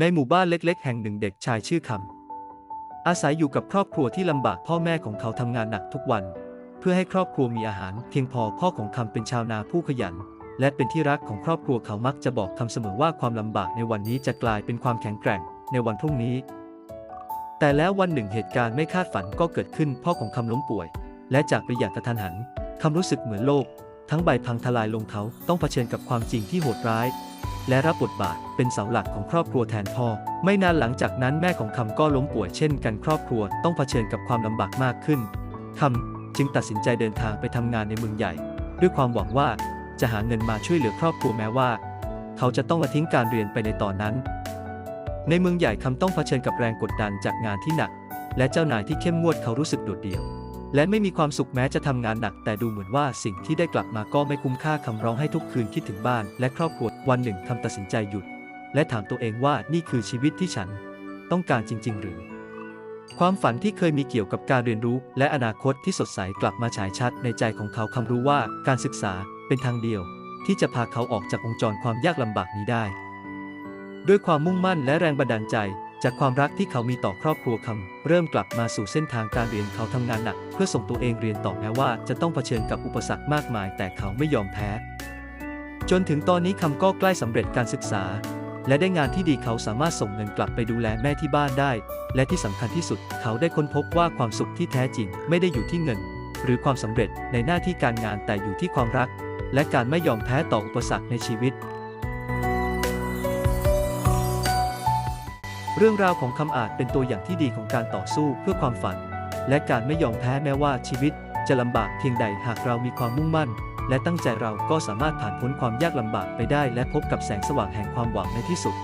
ในหมู่บ้านเล็ก ๆ แห่งหนึ่งเด็กชายชื่อคำอาศัยอยู่กับครอบครัวที่ลำบากพ่อแม่ของเขาทำงานหนักทุกวัน เพื่อให้ครอบครัวมีอาหาร เพียงพอพ่อของคำเป็นชาวนาผู้ขยัน และเป็นที่รักของครอบครัวเขามักจะบอกคำเสมอว่าความลำบากในวันนี้จะกลายเป็นความแข็งแกร่งในวันพรุ่งนี้ แต่แล้ววันหนึ่งเหตุการณ์ไม่คาดฝันก็เกิดขึ้นพ่อของคำล้มป่วย และจากไปอย่างกระทันหันคำรู้สึกเหมือนโลก ทั้งใบพังทลายลงเขาต้องเผชิญกับความจริงที่โหดร้าย และรับบทบาทเป็นเสาหลักของครอบครัวแทนพ่อ ไม่นานหลังจากนั้นแม่ของคำก็ล้มป่วยเช่นกันครอบครัวต้องเผชิญกับความลำบากมากขึ้นคำจึงตัดสินใจเดินทางไปทำงานในเมืองใหญ่ ด้วยความหวังว่าจะหาเงินมาช่วยเหลือครอบครัวแม้ว่า เขาจะต้องละทิ้งการเรียนไปในตอนนั้น ในเมืองใหญ่คำต้องเผชิญกับแรงกดดันจากงานที่หนัก และเจ้านายที่เข้มงวดเขารู้สึกโดดเดี่ยว และไม่มีความสุขแม้จะทำงานหนัก แต่ดูเหมือนว่าสิ่งที่ได้กลับมาก็ไม่คุ้มค่าคำร้องให้ทุกคืนคิดถึงบ้าน และครอบครัววันหนึ่งคำตัดสินใจหยุด และถามตัวเองว่านี่คือชีวิตที่ฉัน ต้องการจริง ๆ หรือ ความฝันที่เคยมีเกี่ยวกับการเรียนรู้ และอนาคตที่สดใสกลับมาฉายชัดในใจของเขาคำรู้ว่าการศึกษาเป็นทางเดียว ที่จะพาเขาออกจากวงจรความยากลำบากนี้ได้ ด้วยความมุ่งมั่นและแรงบันดาลใจ จากความรักที่เขามีต่อครอบครัวคำเริ่มกลับมาสู่เส้นทางการเรียนเขาทำงานหนัก เพื่อส่งตัวเองเรียนต่อแม้ว่าจะต้องเผชิญกับอุปสรรคมากมาย แต่เขาไม่ยอมแพ้ จนถึงตอนนี้คำก็ใกล้สำเร็จการศึกษา และได้งานที่ดีเขาสามารถส่งเงินกลับไปดูแลแม่ที่บ้านได้ และที่สำคัญที่สุด เขาได้ค้นพบว่าความสุขที่แท้จริงไม่ได้อยู่ที่เงิน หรือความสำเร็จในหน้าที่การงานแต่อยู่ที่ความรัก และการไม่ยอมแพ้ต่ออุปสรรคในชีวิต เรื่องราวของคำอาจเป็นตัวอย่างที่ดีของการต่อสู้เพื่อความฝัน และการไม่ยอมแพ้แม้ว่าชีวิต จะลำบากเพียงใดหากเรามีความมุ่งมั่น และตั้งใจเราก็สามารถผ่านพ้นความยากลำบากไปได้ และพบกับแสงสว่างแห่งความหวังในที่สุด